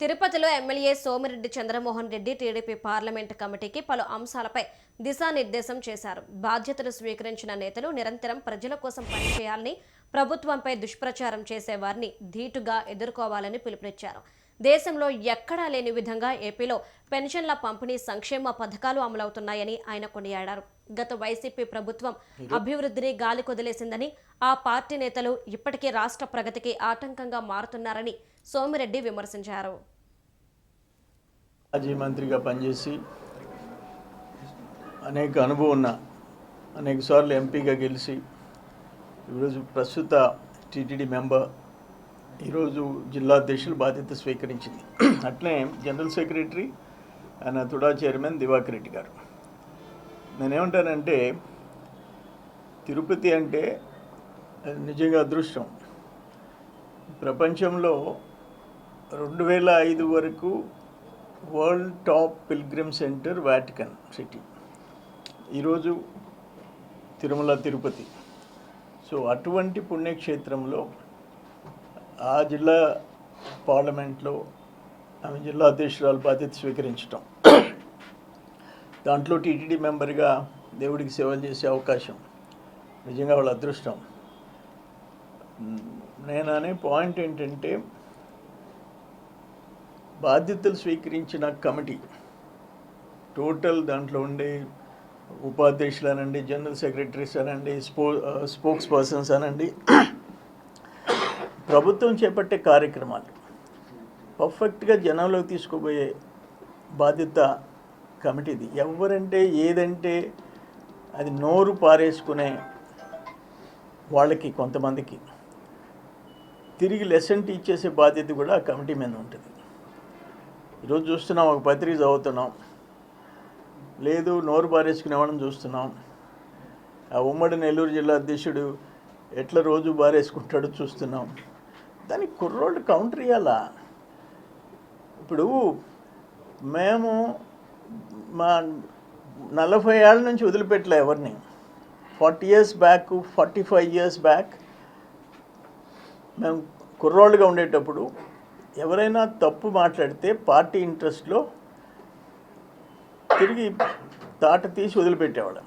తిరుపతిలో MLA Somireddy Chandramohan Reddy TDP parliament కమిటీకి పలు అంశాలపై దిశానిర్దేశం చేశారు. బాధ్యతలు స్వీకరించిన నేతలు నిరంతరం ప్రజల కోసం పనిచేయాలని ప్రభుత్వంపై దుష్ప్రచారం చేసే వారిని ధీటుగా ఎదుర్కోవాలని పిలుపునిచ్చారు. దేశంలో ఎక్కడా లేని విధంగా ఏపీలో పెన్షన్ల పంపిణీ సంక్షేమ పథకాలు అమలవుతున్నాయని ఆయన కొనియాడారు. గత వైసీపీ ప్రభుత్వం అభివృద్ధిని గాలి కొదిలేసిందని ఆ పార్టీ నేతలు ఇప్పటికీ రాష్ట్ర ప్రగతికి ఆటంకంగా మారుతున్నారని సోమిరెడ్డి విమర్శించారు. మాజీ మంత్రిగా పనిచేసి అనేక అనుభవం ఉన్న అనేక సార్లు ఎంపీగా గెలిచి ఈరోజు ప్రస్తుత టీటీడీ మెంబర్ ఈరోజు జిల్లా అధ్యక్షులు బాధ్యత స్వీకరించింది. అట్లే జనరల్ సెక్రటరీ ఆయన తుడా చైర్మన్ దివాకర్ రెడ్డి గారు. నేనేమంటానంటే తిరుపతి అంటే నిజంగా అదృష్టం. ప్రపంచంలో రెండు వేల ఐదు వరకు world top pilgrim centre Vatican City. ఈరోజు తిరుమల తిరుపతి. సో అటువంటి పుణ్యక్షేత్రంలో ఆ జిల్లా పార్లమెంట్లో ఆమె జిల్లా అధ్యక్షురాలు బాధ్యత స్వీకరించటం. దాంట్లో టీటీడీ మెంబర్గా దేవుడికి సేవలు చేసే అవకాశం. నిజంగా వాళ్ళ అదృష్టం. నేను అనే పాయింట్ ఏంటంటే బాధ్యతలు స్వీకరించిన కమిటీ టోటల్ దాంట్లో ఉండే ఉపాధ్యక్షులు అనండి జనరల్ సెక్రటరీస్ అనండి స్పో స్పోక్స్ పర్సన్స్ అనండి ప్రభుత్వం చేపట్టే కార్యక్రమాలు పర్ఫెక్ట్గా జనంలోకి తీసుకుపోయే బాధ్యత కమిటీది ఎవరంటే ఏదంటే అది నోరు పారేసుకునే వాళ్ళకి కొంతమందికి తిరిగి లెసన్ టీచ్ చేసే బాధ్యత కూడా ఆ కమిటీ మీద ఉంటుంది. ఈరోజు చూస్తున్నాం ఒక పత్రిక చదువుతున్నాం. లేదు నోరు పారేసుకునేవాళ్ళని చూస్తున్నాం. ఆ ఉమ్మడి నెల్లూరు జిల్లా అధ్యక్షుడు ఎట్లా రోజు బారేసుకుంటాడో చూస్తున్నాం. దానికి కుర్రోళ్ళు కౌంటర్ ఇవ్వాలా ఇప్పుడు మేము మా నలభై ఏళ్ళ నుంచి వదిలిపెట్టలే ఎవరిని. Forty years back forty five years back మేము కుర్రోళ్ళుగా ఉండేటప్పుడు ఎవరైనా తప్పు మాట్లాడితే పార్టీ ఇంట్రెస్ట్లో తిరిగి తాట తీసి వదిలిపెట్టేవాళ్ళం.